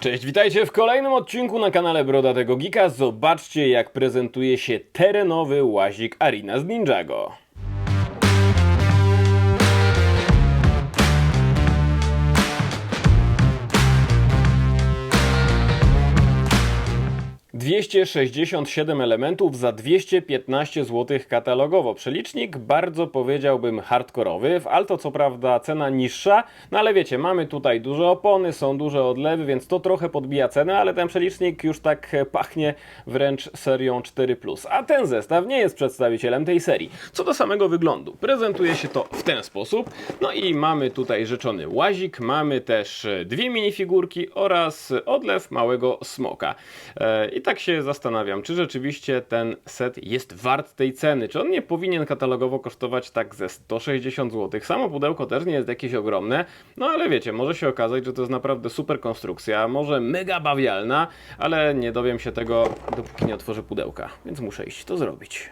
Cześć, witajcie w kolejnym odcinku na kanale Brodatego Geeka. Zobaczcie jak prezentuje się terenowy łazik Arena z Ninjago. Dwieście sześćdziesiąt siedem elementów za 215 zł katalogowo. Przelicznik bardzo powiedziałbym hardkorowy. W Alto co prawda cena niższa, no ale wiecie, mamy tutaj duże opony, są duże odlewy, więc to trochę podbija cenę, ale ten przelicznik już tak pachnie wręcz serią 4. A ten zestaw nie jest przedstawicielem tej serii. Co do samego wyglądu, prezentuje się to w ten sposób. No i mamy tutaj rzeczony łazik, mamy też dwie minifigurki oraz odlew małego smoka. E, I tak się zastanawiam, czy rzeczywiście ten set jest wart tej ceny, czy on nie powinien katalogowo kosztować tak ze 160 zł. Samo pudełko też nie jest jakieś ogromne, no ale wiecie, może się okazać, że to jest naprawdę super konstrukcja, może mega bawialna, ale nie dowiem się tego, dopóki nie otworzę pudełka, więc muszę iść to zrobić.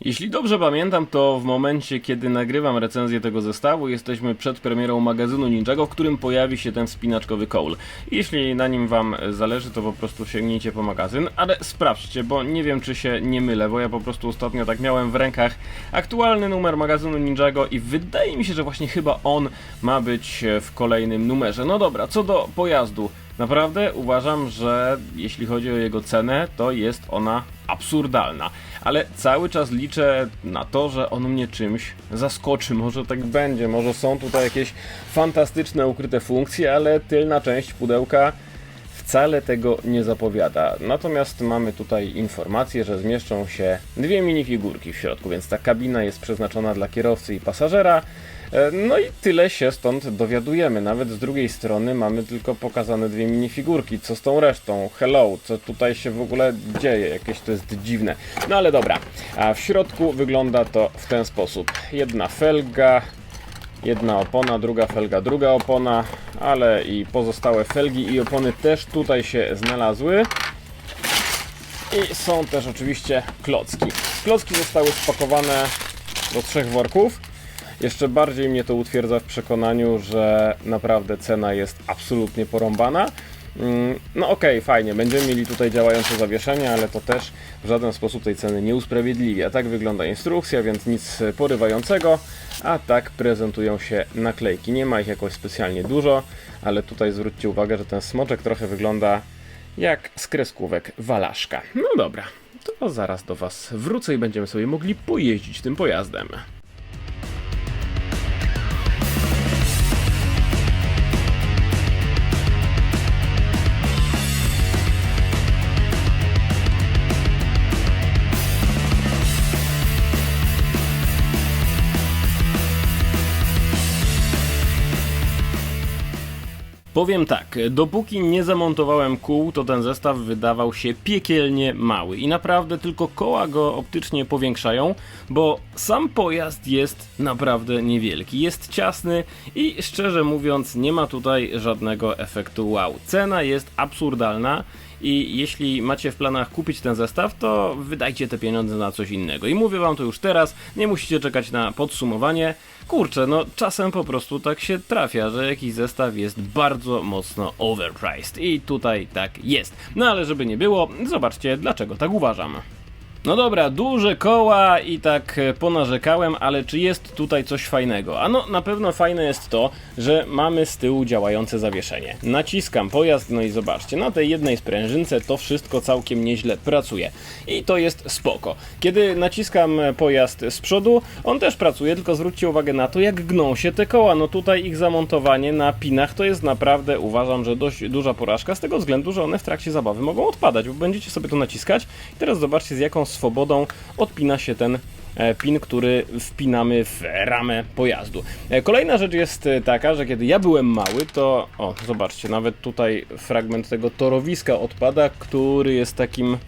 Jeśli dobrze pamiętam, to w momencie, kiedy nagrywam recenzję tego zestawu, jesteśmy przed premierą magazynu Ninjago, w którym pojawi się ten wspinaczkowy kowl. Jeśli na nim Wam zależy, to po prostu sięgnijcie po magazyn, ale sprawdźcie, bo nie wiem, czy się nie mylę, bo ja po prostu ostatnio tak miałem w rękach aktualny numer magazynu Ninjago i wydaje mi się, że właśnie chyba on ma być w kolejnym numerze. No dobra, co do pojazdu. Naprawdę uważam, że jeśli chodzi o jego cenę, to jest ona absurdalna. Ale cały czas liczę na to, że on mnie czymś zaskoczy. Może tak będzie, może są tutaj jakieś fantastyczne ukryte funkcje, ale tylna część pudełka wcale tego nie zapowiada. Natomiast mamy tutaj informację, że zmieszczą się dwie minifigurki w środku, więc ta kabina jest przeznaczona dla kierowcy i pasażera. E, No i tyle się stąd dowiadujemy. Nawet z drugiej strony mamy tylko pokazane dwie minifigurki. Co z tą resztą? Hello, co tutaj się w ogóle dzieje? Jakieś to jest dziwne. No ale dobra. A w środku wygląda to w ten sposób. Jedna felga, Jedna opona, druga felga, druga opona, ale i pozostałe felgi i opony też tutaj się znalazły. I są też oczywiście klocki. Klocki zostały spakowane do trzech worków. Jeszcze bardziej mnie to utwierdza w przekonaniu, że naprawdę cena jest absolutnie porąbana. Mm, No okej, fajnie, będziemy mieli tutaj działające zawieszenie, ale to też w żaden sposób tej ceny nie usprawiedliwia. Tak wygląda instrukcja, więc nic porywającego, a tak prezentują się naklejki. Nie ma ich jakoś specjalnie dużo, ale tutaj zwróćcie uwagę, że ten smoczek trochę wygląda jak z kreskówek Walaszka. No dobra, to zaraz do Was wrócę i będziemy sobie mogli pojeździć tym pojazdem. Powiem tak, dopóki nie zamontowałem kół, to ten zestaw wydawał się piekielnie mały i naprawdę tylko koła go optycznie powiększają, bo sam pojazd jest naprawdę niewielki, jest ciasny i szczerze mówiąc nie ma tutaj żadnego efektu wow. Cena jest absurdalna i jeśli macie w planach kupić ten zestaw, to wydajcie te pieniądze na coś innego. I mówię wam to już teraz, nie musicie czekać na podsumowanie. Kurczę, no czasem po prostu tak się trafia, że jakiś zestaw jest bardzo mocno overpriced. I tutaj tak jest. No ale żeby nie było, zobaczcie dlaczego tak uważam. No dobra, duże koła i tak e, ponarzekałem, ale czy jest tutaj coś fajnego? Ano, na pewno fajne jest to, że mamy z tyłu działające zawieszenie. Naciskam pojazd, no i zobaczcie, na tej jednej sprężynce to wszystko całkiem nieźle pracuje. I to jest spoko. Kiedy naciskam e, pojazd z przodu, on też pracuje, tylko zwróćcie uwagę na to, jak gną się te koła. No tutaj ich zamontowanie na pinach to jest naprawdę, uważam, że dość duża porażka, z tego względu, że one w trakcie zabawy mogą odpadać, bo będziecie sobie to naciskać i teraz zobaczcie z jaką swobodą odpina się ten e, pin, który wpinamy w ramę pojazdu. E, Kolejna rzecz jest e, taka, że kiedy ja byłem mały, to o, zobaczcie, nawet tutaj fragment tego torowiska odpada, który jest takim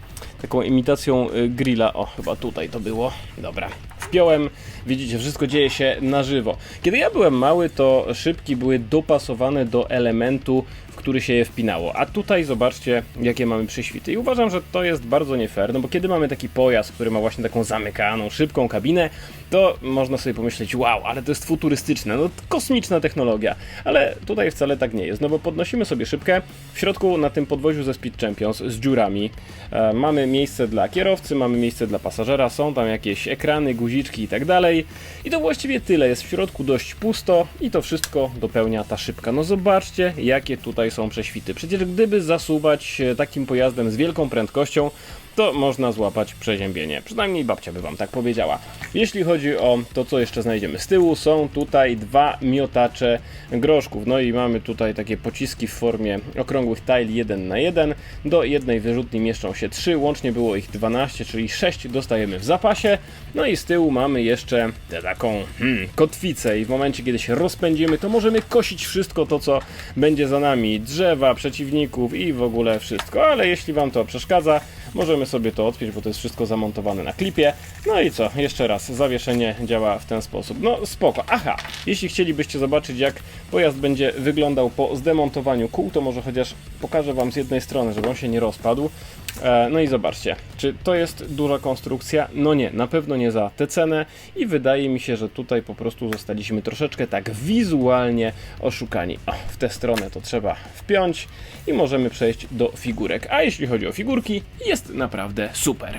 taką imitacją grilla. O, chyba tutaj to było. Dobra. Wpiąłem, widzicie, wszystko dzieje się na żywo. Kiedy ja byłem mały, to szybki były dopasowane do elementu, który się je wpinało. A tutaj zobaczcie, jakie mamy prześwity. I uważam, że to jest bardzo nie fair, no bo kiedy mamy taki pojazd, który ma właśnie taką zamykaną, szybką kabinę, to można sobie pomyśleć, wow, ale to jest futurystyczne, no kosmiczna technologia. Ale tutaj wcale tak nie jest, no bo podnosimy sobie szybkę. W środku na tym podwoziu ze Speed Champions z dziurami e, mamy miejsce dla kierowcy, mamy miejsce dla pasażera, są tam jakieś ekrany, guziczki i tak dalej. I to właściwie tyle, jest w środku dość pusto i to wszystko dopełnia ta szybka. No zobaczcie, jakie tutaj są prześwity. Przecież gdyby zasuwać e, takim pojazdem z wielką prędkością, to można złapać przeziębienie. Przynajmniej babcia by wam tak powiedziała. Jeśli chodzi o to, co jeszcze znajdziemy z tyłu, są tutaj dwa miotacze groszków. No i mamy tutaj takie pociski w formie okrągłych tile 1 na 1 Do jednej wyrzutni mieszczą się 3, łącznie było ich 12, czyli 6 dostajemy w zapasie. No i z tyłu mamy jeszcze taką hmm, kotwicę i w momencie, kiedy się rozpędzimy, to możemy kosić wszystko to, co będzie za nami. Drzewa, przeciwników i w ogóle wszystko. Ale jeśli wam to przeszkadza, możemy sobie to odpiąć, bo to jest wszystko zamontowane na klipie. No i co? Jeszcze raz, zawieszenie działa w ten sposób. No spoko. Aha, jeśli chcielibyście zobaczyć, jak pojazd będzie wyglądał po zdemontowaniu kół, to może chociaż pokażę wam z jednej strony, żeby on się nie rozpadł. E, No i zobaczcie, czy to jest duża konstrukcja? No nie, na pewno nie za tę cenę i wydaje mi się, że tutaj po prostu zostaliśmy troszeczkę tak wizualnie oszukani. O, w tę stronę to trzeba wpiąć i możemy przejść do figurek. A jeśli chodzi o figurki, jest naprawdę super.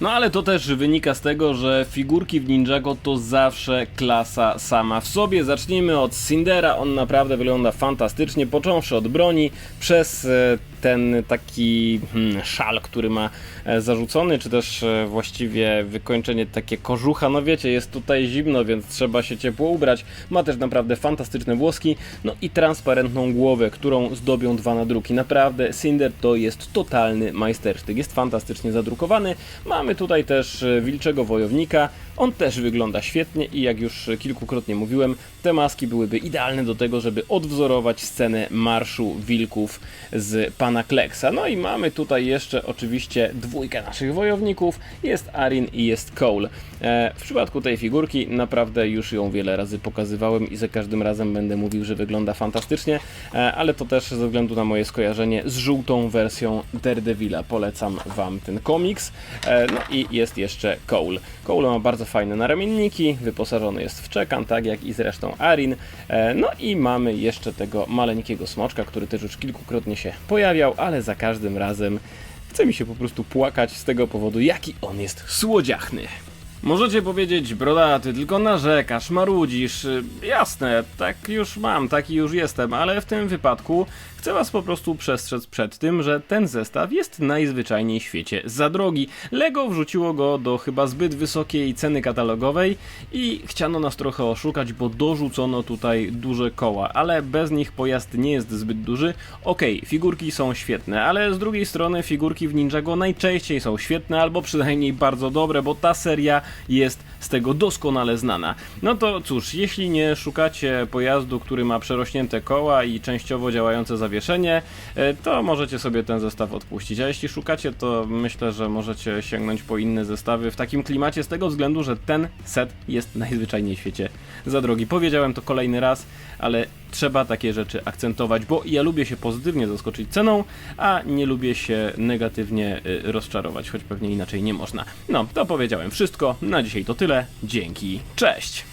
No ale to też wynika z tego, że figurki w Ninjago to zawsze klasa sama w sobie. Zacznijmy od Cindera, on naprawdę wygląda fantastycznie, począwszy od broni, przez e, ten taki hmm, szal, który ma e, zarzucony, czy też e, właściwie wykończenie takie kożucha. No wiecie, jest tutaj zimno, więc trzeba się ciepło ubrać. Ma też naprawdę fantastyczne włoski, no i transparentną głowę, którą zdobią dwa nadruki. Naprawdę Cinder to jest totalny majstersztyk. Jest fantastycznie zadrukowany. Mamy tutaj też e, wilczego wojownika. On też wygląda świetnie i jak już kilkukrotnie mówiłem, te maski byłyby idealne do tego, żeby odwzorować scenę marszu wilków z pana Kleksa. No i mamy tutaj jeszcze oczywiście dwójkę naszych wojowników. Jest Arin i jest Cole. E, w przypadku tej figurki naprawdę już ją wiele razy pokazywałem i za każdym razem będę mówił, że wygląda fantastycznie, e, ale to też ze względu na moje skojarzenie z żółtą wersją Daredevila. Polecam wam ten komiks. E, no i jest jeszcze Cole. Cole ma bardzo fajne naramienniki, wyposażony jest w czekan, tak jak i zresztą Arin. No i mamy jeszcze tego maleńkiego smoczka, który też już kilkukrotnie się pojawiał, ale za każdym razem chce mi się po prostu płakać z tego powodu, jaki on jest słodziachny. Możecie powiedzieć, brodaty, tylko narzekasz, marudzisz. Jasne, tak już mam, taki już jestem, ale w tym wypadku chcę was po prostu przestrzec przed tym, że ten zestaw jest najzwyczajniej w świecie za drogi. Lego wrzuciło go do chyba zbyt wysokiej ceny katalogowej i chciano nas trochę oszukać, bo dorzucono tutaj duże koła, ale bez nich pojazd nie jest zbyt duży. Okej, figurki są świetne, ale z drugiej strony figurki w Ninjago najczęściej są świetne albo przynajmniej bardzo dobre, bo ta seria jest z tego doskonale znana. No to cóż, jeśli nie szukacie pojazdu, który ma przerośnięte koła i częściowo działające zawieszenie, e, to możecie sobie ten zestaw odpuścić. A jeśli szukacie, to myślę, że możecie sięgnąć po inne zestawy w takim klimacie z tego względu, że ten set jest najzwyczajniej w świecie za drogi. Powiedziałem to kolejny raz, ale trzeba takie rzeczy akcentować, bo ja lubię się pozytywnie zaskoczyć ceną, a nie lubię się negatywnie y, rozczarować, choć pewnie inaczej nie można. No, to powiedziałem wszystko. Na dzisiaj to tyle. Dzięki. Cześć!